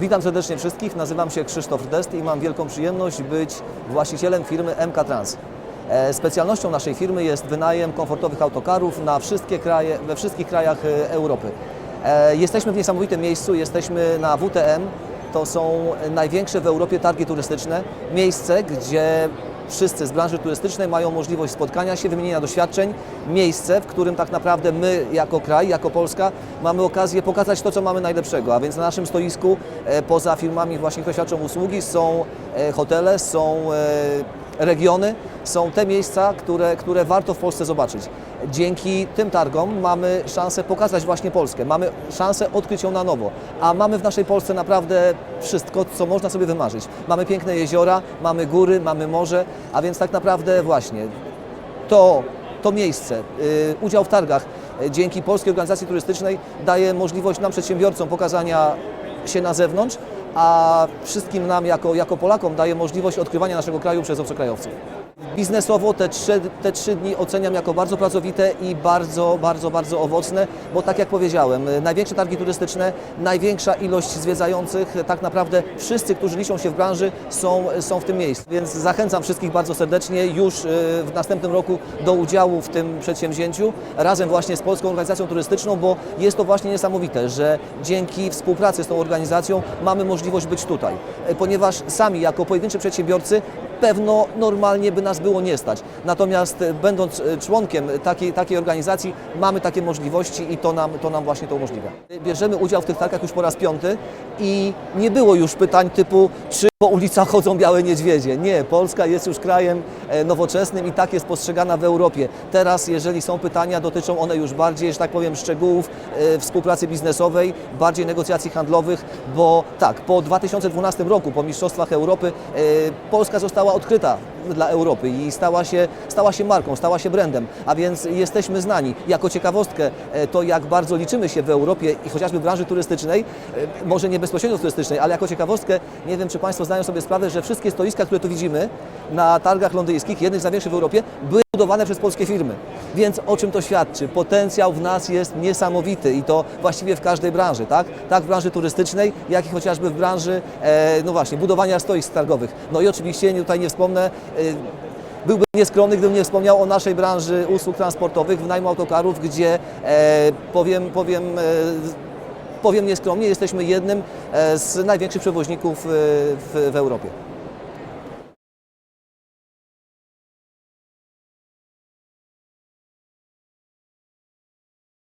Witam serdecznie wszystkich, nazywam się Krzysztof Rdest i mam wielką przyjemność być właścicielem firmy MK Trans. E, Specjalnością naszej firmy jest wynajem komfortowych autokarów na wszystkie kraje, we wszystkich krajach e, Europy. E, Jesteśmy w niesamowitym miejscu, jesteśmy na WTM, to są największe w Europie targi turystyczne, miejsce, gdzie wszyscy z branży turystycznej mają możliwość spotkania się, wymienienia doświadczeń, miejsce, w którym tak naprawdę my jako kraj, jako Polska mamy okazję pokazać to, co mamy najlepszego, a więc na naszym stoisku e, poza firmami właśnie, które świadczą usługi są e, hotele, są e, regiony, są te miejsca, które, które warto w Polsce zobaczyć. Dzięki tym targom mamy szansę pokazać właśnie Polskę, mamy szansę odkryć ją na nowo, a mamy w naszej Polsce naprawdę wszystko, co można sobie wymarzyć. Mamy piękne jeziora, mamy góry, mamy morze, a więc tak naprawdę właśnie to, to miejsce, y, udział w targach y, dzięki Polskiej Organizacji Turystycznej daje możliwość nam przedsiębiorcom pokazania się na zewnątrz, a wszystkim nam jako, jako Polakom daje możliwość odkrywania naszego kraju przez obcokrajowców. Biznesowo te trzy, te trzy dni oceniam jako bardzo pracowite i bardzo, bardzo, bardzo owocne, bo tak jak powiedziałem, największe targi turystyczne, największa ilość zwiedzających, tak naprawdę wszyscy, którzy liczą się w branży są, są w tym miejscu. Więc zachęcam wszystkich bardzo serdecznie już y, w następnym roku do udziału w tym przedsięwzięciu razem właśnie z Polską Organizacją Turystyczną, bo jest to właśnie niesamowite, że dzięki współpracy z tą organizacją mamy możliwość być tutaj, ponieważ sami jako pojedynczy przedsiębiorcy pewno normalnie by nas było nie stać. Natomiast e, będąc e, członkiem takiej, takiej organizacji mamy takie możliwości i to nam, to nam właśnie to umożliwia. Bierzemy udział w tych targach już po raz piąty i nie było już pytań typu czy po ulicach chodzą białe niedźwiedzie. Nie, Polska jest już krajem e, nowoczesnym i tak jest postrzegana w Europie. Teraz, jeżeli są pytania, dotyczą one już bardziej, że tak powiem, szczegółów współpracy biznesowej, bardziej negocjacji handlowych, bo tak, po 2012 roku, po Mistrzostwach Europy, Polska została odkryta dla Europy i stała się, stała się marką, stała się brandem, a więc jesteśmy znani. Jako ciekawostkę e, to, jak bardzo liczymy się w Europie i chociażby w branży turystycznej, e, może nie bezpośrednio turystycznej, ale jako ciekawostkę, nie wiem, czy Państwo zdają sobie sprawę, że wszystkie stoiska, które tu widzimy na targach londyńskich, jednych z największych w Europie, były budowane przez polskie firmy. Więc o czym to świadczy? Potencjał w nas jest niesamowity i to właściwie w każdej branży, tak? Tak w branży turystycznej, jak i chociażby w branży, e, no właśnie, budowania stoisk targowych. No i oczywiście tutaj nie wspomnę, e, Byłbym nieskromny, gdybym nie wspomniał o naszej branży usług transportowych, wynajmu autokarów, gdzie e, powiem, powiem, e, powiem nieskromnie, jesteśmy jednym e, z największych przewoźników e, w, w Europie.